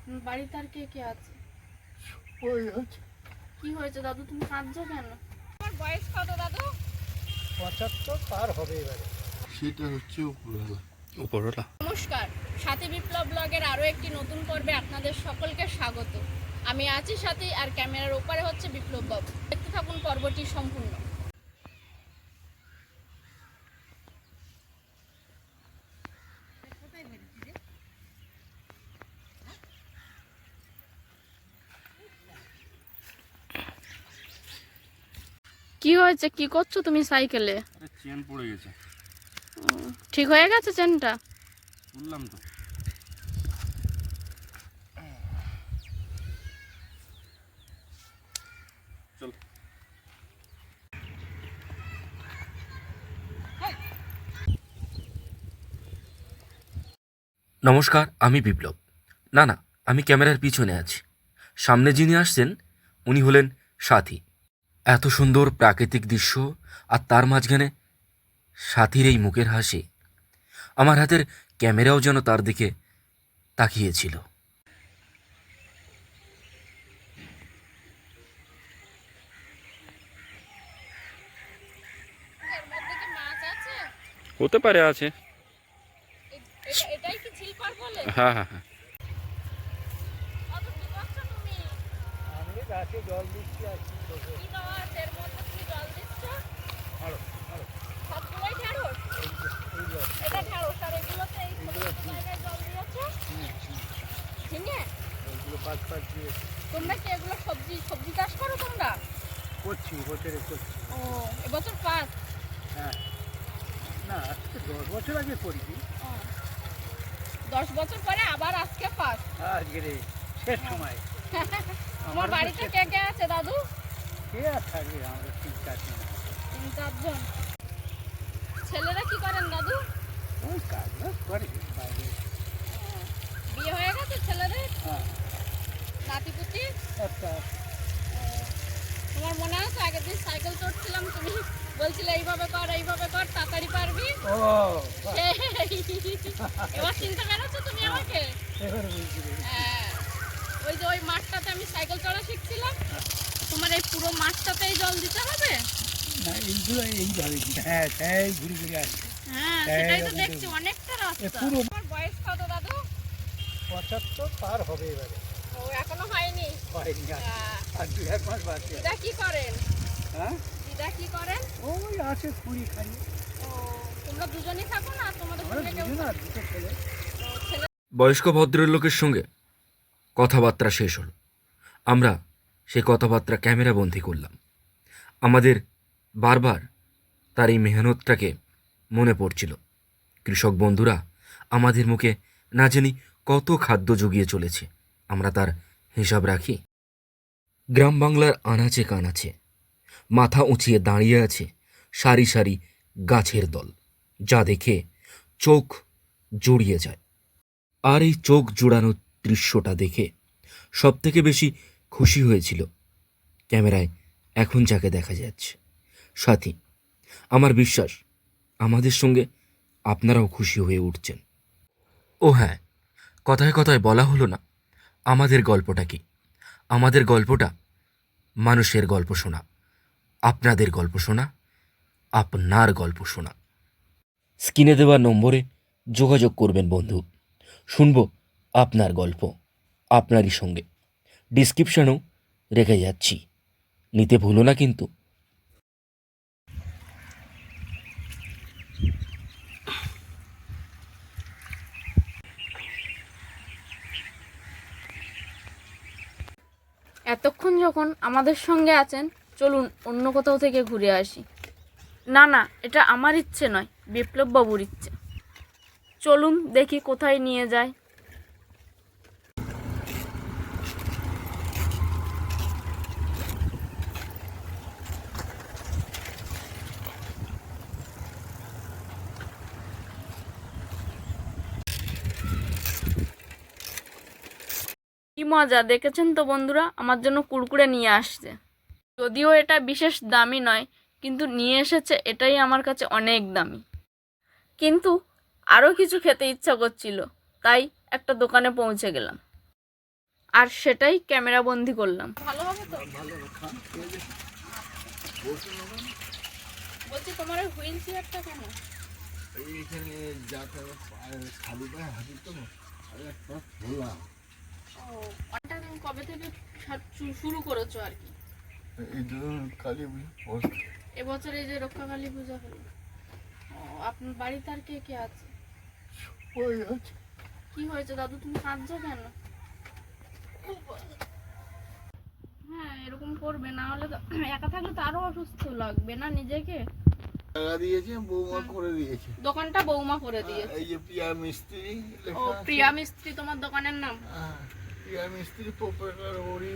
আপনার বাড়িতে আর কে কে আছে? ওই কি হয়েছে দাদু তুমি কাঁদছো কেন? তোমার বয়স কত দাদু? পঁচাত্তর পার হবে এবারে। সেটা হচ্ছে উপরওয়ালা। উপরওয়ালা। নমস্কার। সাথী বিপ্লব ব্লগের আরও একটি নতুন পর্বে আপনাদের সকলকে স্বাগত। আমি আছি সাথী আর ক্যামেরার ওপারে হচ্ছে বিপ্লব বাবু দেখতে থাকুন পর্বটি সম্পূর্ণ। কি হয়েছে? কি করছ তুমি সাইকেলে? চেন পড়ে গেছে। ঠিক হয়ে গেছে চেনটা? বললাম তো। চল। নমস্কার আমি বিপ্লব। না না আমি ক্যামেরার পিছনে আছি। সামনে যিনি আসছেন উনি হলেন সাথী। এত সুন্দর প্রাকৃতিক দৃশ্য আর তার মাঝখানে সাথীর এই মুখের হাসি। আমার হাতের ক্যামেরাও যেন তার দিকে তাকিয়েছিল। হতে পারে আছে। এটা এটাই কি ঝিলকর বলে হ্যাঁ হ্যাঁ হ্যাঁ জল দিচ্ছি আর কি করব কি গাছ এর মধ্যে তুমি জল দিচ্ছ ছাড়ো ছাড়ো সবগুলোই ঢেঁড়স এই যে- এই জল এটা ঢেঁড়স আর এগুলোতে এই ছোট ছোট জায়গায় জল দিয়েছ ঝিঙে ওইগুলো পাঁচ পাঁচ দিয়ে তোমরা কি এগুলো সবজি সবজি চাষ করো তোমরা করছি বছরে করছি ও এবছর পাস হ্যাঁ না আজকে দশ বছর আগে করিনি দশ বছর পরে আবার আজকে পাস আজকে রে শেষ সময়। তোমার বাড়িতে কে কে আছে দাদু? কে আর থাকবে? আমরা তিন চারজন তিন চারজন ছেলেরা কি করেন দাদু? ওই কাজ করে বাইরে। বিয়ে হয়ে গেছে ছেলেদের? হ্যাঁ। নাতিপুতি? একটা তোমার মনে আছে? আগের দিন সাইকেল চড়ছিলাম তুমি বলছিলে এইভাবে কর এইভাবে কর তাড়াতাড়ি পারবি? ও এবার চিনতে পেরেছ তুমি আমাকে? এবার বুঝছি হ্যাঁ। ওই যে ওই মাঠটাতে আমি সাইকেল চড়া শিখছিলাম। তোমার এই পুরো মাঠটাতেই জল দিতে হবে? না এইগুলো এইভাবে হ্যাঁ সেই ঘুরে ঘুরে আসছে। হ্যাঁ হ্যাঁ, সেটাই তো দেখছি অনেকটা রাস্তা। পুরো তোমার বয়স কত দাদু? পঁচাত্তর পার হবে এবারে। ও এখনও হয়নি? হয়নি আর। দু এক মাস বাকি দিদা কি করেন? হ্যাঁ? দিদা কি করেন? ওই আছে কুড়ি তোমরা দুজনেই থাকো না? তোমাদের আমরা সঙ্গে কেউ দুজন আর দুটো ছেলে বয়স্ক ভদ্রলোকের সঙ্গে কথাবার্তা শেষ হলো। আমরা সেই কথাবার্তা ক্যামেরা বন্দি করলাম। আমাদের বারবার তার এই মেহনতটাকে মনে পড়ছিল। কৃষক বন্ধুরা, আমাদের মুখে না জানি কত খাদ্য জুগিয়ে চলেছে। আমরা তার হিসাব রাখি। গ্রাম বাংলার আনাচে কানাচে, মাথা উঁচিয়ে দাঁড়িয়ে আছে সারি সারি গাছের দল, যা দেখে চোখ জড়িয়ে যায়। আর এই চোখ জোড়ানো দৃশ্যটা দেখে সবথেকে বেশি খুশি হয়েছিল। ক্যামেরায় এখন যাকে দেখা যাচ্ছে। সাথী, আমার বিশ্বাস, আমাদের সঙ্গে আপনারাও খুশি হয়ে উঠছেন। ও হ্যাঁ কথায় কথায় বলা হলো না, আমাদের গল্পটা কি? আমাদের গল্পটা মানুষের গল্প শোনা, আপনাদের গল্প শোনা, আপনার গল্প শোনা। স্ক্রিনে দেওয়া নম্বরে যোগাযোগ করবেন বন্ধু। শুনব আপনার গল্প, আপনারই সঙ্গে। ডিসক্রিপশনেও রেখে যাচ্ছি। নিতে ভুলো না কিন্তু। এতক্ষণ যখন আমাদের সঙ্গে আছেন, চলুন অন্য কোথাও থেকে ঘুরে আসি। না না, এটা আমার ইচ্ছে নয় বিপ্লব বাবুর ইচ্ছে। চলুন দেখি কোথায় নিয়ে যায়। মজা, দেখেছেন তো বন্ধুরা? আমার জন্য কুরকুরে নিয়ে আসছে। যদিও এটা বিশেষ দামি নয়, কিন্তু নিয়ে এসেছে, এটাই আমার কাছে অনেক দামি। কিন্তু আরও কিছু খেতে ইচ্ছা করছিল, তাই একটা দোকানে পৌঁছে গেলাম। আর সেটাই ক্যামেরা বন্দি করলাম। ভালো হবে তো? বলছি, তোমার হুইল চেয়ারটা কেন এইখানে পায়ে- খালি হাঁটি তো একটা খোলা। ওটা তুমি কবে থেকে শুরু করেছ আর কি? এই ধরুন কালী পুজো এবছর এই যে রক্ষাকালী পূজা হলো। আপনার বাড়িতে আর কে কে আছে? কি হয়েছে দাদু তুমি কাঁদছো কেন? হ্যাঁ এরকম করবে না হলে তো একা থাকলে তো আরও অসুস্থ লাগবে না নিজেকে? টাকা দিয়েছে বৌমা করে দিয়েছে। দোকানটা বৌমা করে দিয়েছে। এই যে প্রিয়া মিস্ত্রি ও প্রিয়া মিস্ত্রি তোমার দোকানের নাম? মিস্ত্রি ওরই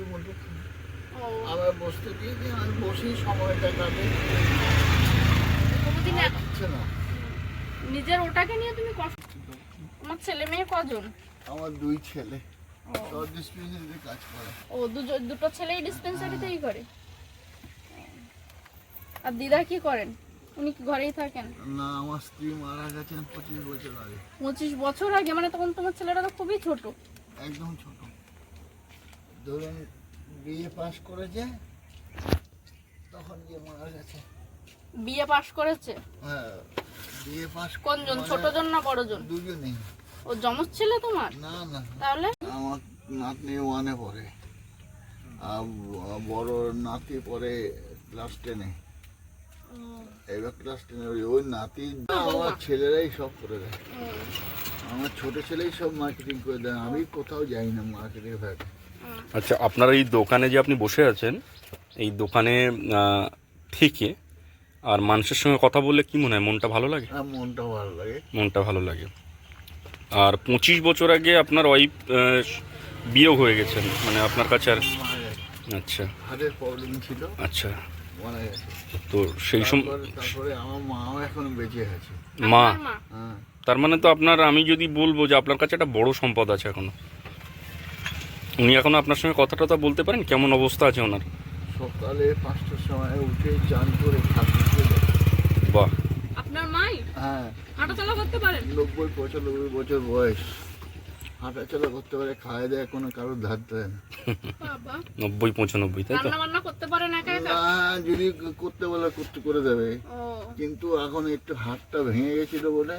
আমার বসতে দিয়েছে আমি বসেই সময়টা কাটে। কোনোদিন আর না। নিজের ওটাকে নিয়ে তুমি কষ্ট তোমার ছেলে মেয়ে কজন? আমার দুই ছেলে। ডিসপেন্সারিতে কাজ করে। ও দুটো দুটো ছেলেই ডিসপেন্সারিতেই করে? আর দিদা কি করেন? উনি কি ঘরেই থাকেন? না আমার স্ত্রী মারা গেছেন পঁচিশ বছর আগে। পঁচিশ বছর আগে? মানে তখন তোমার ছেলেটা তো খুবই ছোট। একদম ছোট। ধরুন বিএ পাস করেছে তখন গিয়ে মারা গেছে। বিয়ে পাশ করেছে? হ্যাঁ বিএ পাস কোনজন? ছোটজন না বড়জন? দুজনেই। ও জমজ ছেলে তোমার? না না। তাহলে? আমার নাতনি ওয়ানে পড়ে। আর বড় নাতি পড়ে ক্লাস টেনে এবার ক্লাস টেনে ওই নাতি আমার ছেলেরাই সব করে দেয়। আমার ছোট ছেলেই সব মার্কেটিং করে দেয়। আমি কোথাও যাই না মার্কেটিং ফ্যাক্ট হুম। আচ্ছা আপনার এই দোকানে যে আপনি বসে আছেন এই দোকানে থেকে আর মানুষের সঙ্গে কথা বললে কি মনে হয় মনটা ভালো লাগে? আমার মনটা ভালো লাগে। মনটা ভালো লাগে। আর পঁচিশ বছর আগে আপনার ওয়াইফ বিয়ে হয়ে গেছেন মানে আপনার কাছে আর আচ্ছা। হার্টের প্রবলেম ছিল। আচ্ছা। তো সেই সময় তারপরে তারপরে আমার মাও এখন বেঁচে আছে। মা? আপনার মা? হ্যাঁ। তার মানে তো আপনার আমি যদি বলব যে আপনার কাছে একটা বড় সম্পদ আছে এখনও। উনি এখনও আপনার সঙ্গে কথা টথা বলতে পারেন কেমন অবস্থা আছে ওনার? সকালে পাঁচটার সময় উঠে চান করে বাহ। আপনার মাই? হ্যাঁ। হাঁটাচলা করতে পারেন? নব্বই পঁচানব্বই বছর বয়স। হাঁটাচলা করতে পারে খাওয়া দেয় কোনো কারোর ধার দেয় না। নব্বই পঁচানব্বই তাই তো? রান্না করতে পারেন একা একা? না, যদি করতে বলে করতে করে দেবে। কিন্তু এখন একটু হাতটা ভেঙে গেছিল বলে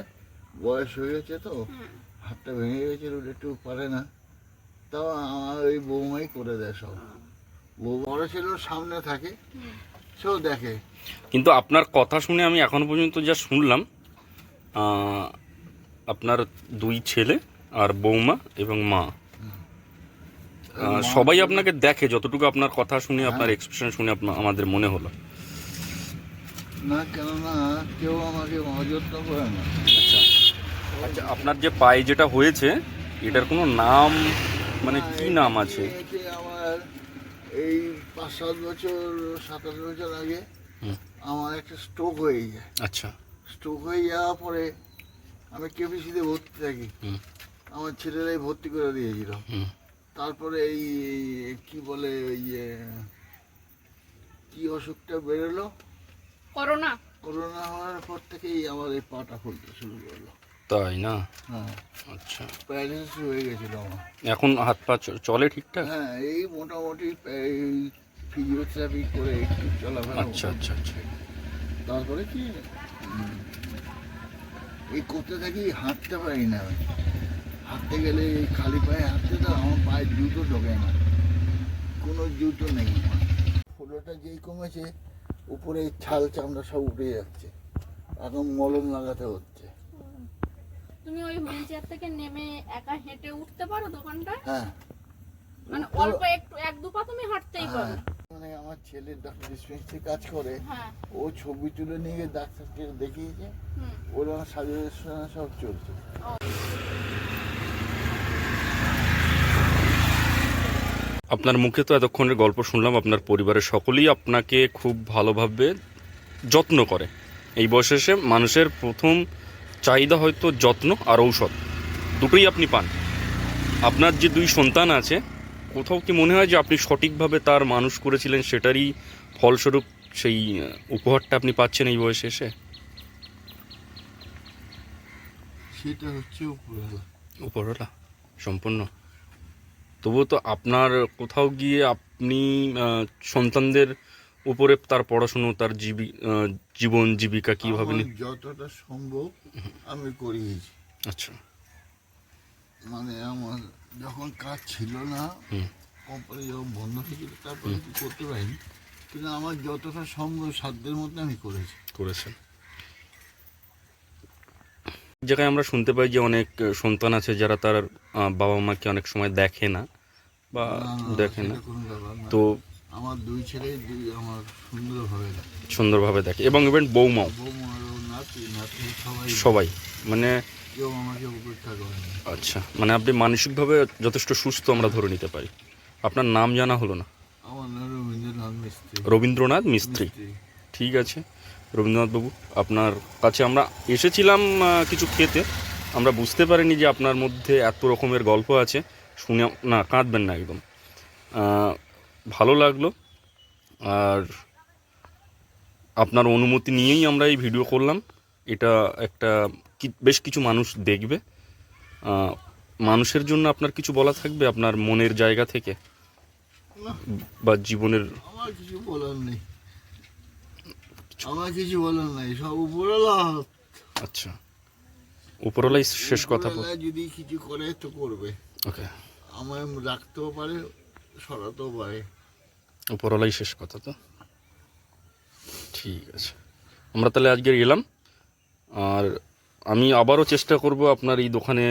বয়স হয়ে গেছে তো। হাতটা ভেঙে গেছিল একটু পারে না। তাও আমার ওই বৌমাই করে দেয় সব। বউ বড় ছিল সামনে থাকে। সেও দেখে। কিন্তু আপনার কথা শুনে আমি এখনও পর্যন্ত যা শুনলাম আপনার দুই ছেলে আর বৌমা এবং মা। সবাই আপনাকে দেখে যতটুকু আপনার কথা শুনে আপনার এক্সপ্রেশন শুনে আমাদের মনে হলো। না কেননা কেউ আমাকে অযত্ন করে না। আচ্ছা। আচ্ছা আপনার যে পায়ে যেটা হয়েছে এটার কোনো নাম মানে কি নাম আছে? আমার এই পাঁচ সাত বছর সাত আট বছর আগে আমার একটা স্ট্রোক হয়ে যায় আচ্ছা। স্ট্রোক হয়ে যাওয়ার পরে আমি কেপিসিতে ভর্তি থাকি। হুম। আমার ছেলেরাই ভর্তি করে দিয়েছিল। তারপরে এই কি বলে ওই কি অসুখটা বেরোলো? করোনা। করোনা হওয়ার পর থেকেই আমার এই পাটা ফুলতে শুরু করল। তাই না? হ্যাঁ। আচ্ছা। প্যারালিসিস হয়ে গেছিল আমার। এখন হাত পা চলে ঠিকঠাক? হ্যাঁ এই মোটামুটি এই ফিজিওথেরাপি করে একটু চলাফেরা আচ্ছা আচ্ছা আচ্ছা। তারপরে কি এই করতে থাকি হাঁটতে পারি না। হাঁটতে গেলে খালি পায়ে হাঁটতে তো আমার পায়ে জুতো ঢোকে না। কোনো জুতো নেই ফুলোটা যেই কমেছে উপরে ছাল চামড়া সব উঠে যাচ্ছে। এখন মলম লাগাতে হচ্ছে। তুমি ওই হুইল চেয়ার থেকে নেমে একা হেঁটে উঠতে পারো দোকানটায় হ্যাঁ। মানে অল্প একটু এক দু পা তুমি হাঁটতেই পারো। হ্যাঁ। মানে আমার ছেলে ডাক্তার ডিসপেন্সারি কাজ করে হ্যাঁ। ও ছবি তুলে নিয়ে গিয়ে ডাক্তারকে দেখিয়েছে। হুম। ওর আমার সাজেশন সব চলছে। আপনার মুখে তো এতক্ষণের গল্প শুনলাম আপনার পরিবারের সকলেই আপনাকে খুব ভালোভাবে যত্ন করে। এই বয়সে এসে মানুষের প্রথম চাহিদা হয়তো যত্ন আর ঔষধ দুটোই আপনি পান। আপনার যে দুই সন্তান আছে কোথাও কি মনে হয় যে আপনি সঠিকভাবে তার মানুষ করেছিলেন সেটারই ফলস্বরূপ সেই উপহারটা আপনি পাচ্ছেন এই বয়সে এসে? সেটা হচ্ছে উপরওয়ালা। উপরওয়ালা সম্পূর্ণ। তবুও তো আপনার কোথাও গিয়ে আপনি সন্তানদের উপরে তার পড়াশুনো তার জীবি জীবন জীবিকা কীভাবে যতটা সম্ভব আমি করিয়েছি। আচ্ছা। মানে আমার যখন কাজ ছিল না কোম্পানি যখন বন্ধ হয়েছিল তারপরে কি করতে পারিনি। কিন্তু আমার যতটা সম্ভব সাধ্যের মধ্যে আমি করেছি। করেছেন। জায়গায় আমরা শুনতে পাই যে অনেক সন্তান আছে যারা তার বাবা মাকে অনেক সময় দেখে না বা দেখে না। তো আমার দুই ছেলে দুই আমার সুন্দরভাবে লাগে সুন্দরভাবে দেখে এবং ইভেন বৌমাও। সবাই। মানে কেউ আমাকে উপেক্ষা করে আচ্ছা। মানে আপনি মানসিকভাবে যথেষ্ট সুস্থ আমরা ধরে নিতে পারি। আপনার নাম জানা হলো না? আমার নাম রবীন্দ্রনাথ মিস্ত্রি। রবীন্দ্রনাথ মিস্ত্রি। মিস্ত্রি। ঠিক আছে। রবীন্দ্রনাথ বাবু আপনার কাছে আমরা এসেছিলাম কিছু খেতে। আমরা বুঝতে পারিনি যে আপনার মধ্যে এত রকমের গল্প আছে। শুনে না কাঁদবেন না একদম। ভালো লাগল। আর আপনার অনুমতি নিয়েই আমরা এই ভিডিও করলাম। এটা একটা বেশ কিছু মানুষ দেখবে। মানুষের জন্য আপনার কিছু বলা থাকবে আপনার মনের জায়গা থেকে? বা জীবনের আমার কিছু বলার নেই। আমার কিছু বলার নেই সব উপরওয়ালা আচ্ছা। উপরওয়ালাই শেষ কথা যদি কিছু করে তো করবে। ওকে আমায় রাখতেও পারে সরাতেও পারে। উপরওয়ালাই শেষ কথা তো? ঠিক আছে। আমরা তাহলে আজকে এলাম আর আমি আবারও চেষ্টা করব আপনার এই দোকানে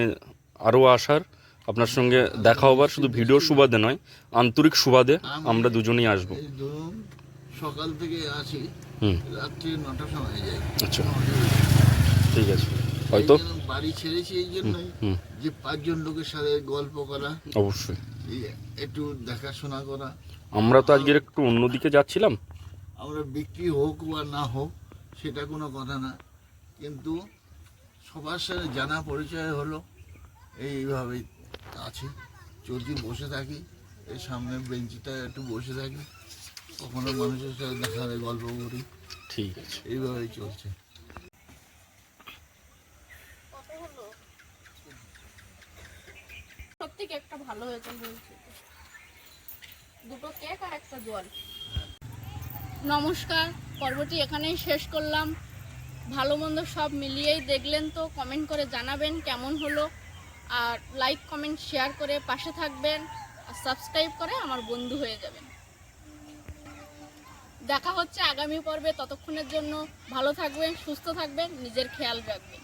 আরও আসার। আপনার সঙ্গে দেখা হবার। শুধু ভিডিও সুবাদে নয় আন্তরিক সুবাদে আমরা দুজনেই আসব। সকাল থেকে আসি হুম। রাত্রি নটার সময় যাই আচ্ছা। ঠিক আছে। হয়তো। বাড়ি ছেড়েছি এই জন্যই হুম। যে পাঁচজন লোকের সাথে গল্প করা অবশ্যই। একটু দেখাশোনা করা আমরা তো আজকের একটু অন্যদিকে যাচ্ছিলাম। আমরা বিক্রি হোক বা না হোক সেটা কোনো কথা না। কিন্তু সবার সাথে জানা পরিচয় হলো এইভাবেই আছি। চলছি বসে থাকি। এই সামনে বেঞ্চিটা একটু বসে থাকি। কখনো মানুষের সাথে দেখা হয় গল্প করি। ঠিক আছে। এইভাবেই চলছে। সত্যি কেকটা ভালো হয়েছে বলছি? দুটো কেক আর একটা জল। নমস্কার, পর্বটি এখানেই শেষ করলাম। ভালো মন্দ সব মিলিয়েই দেখলেন তো কমেন্ট করে জানাবেন কেমন হলো। আর লাইক কমেন্ট শেয়ার করে পাশে থাকবেন। আর সাবস্ক্রাইব করে আমার বন্ধু হয়ে যাবেন। দেখা হচ্ছে আগামী পর্বে। ততক্ষণের জন্য ভালো থাকবেন, সুস্থ থাকবেন, নিজের খেয়াল রাখবেন।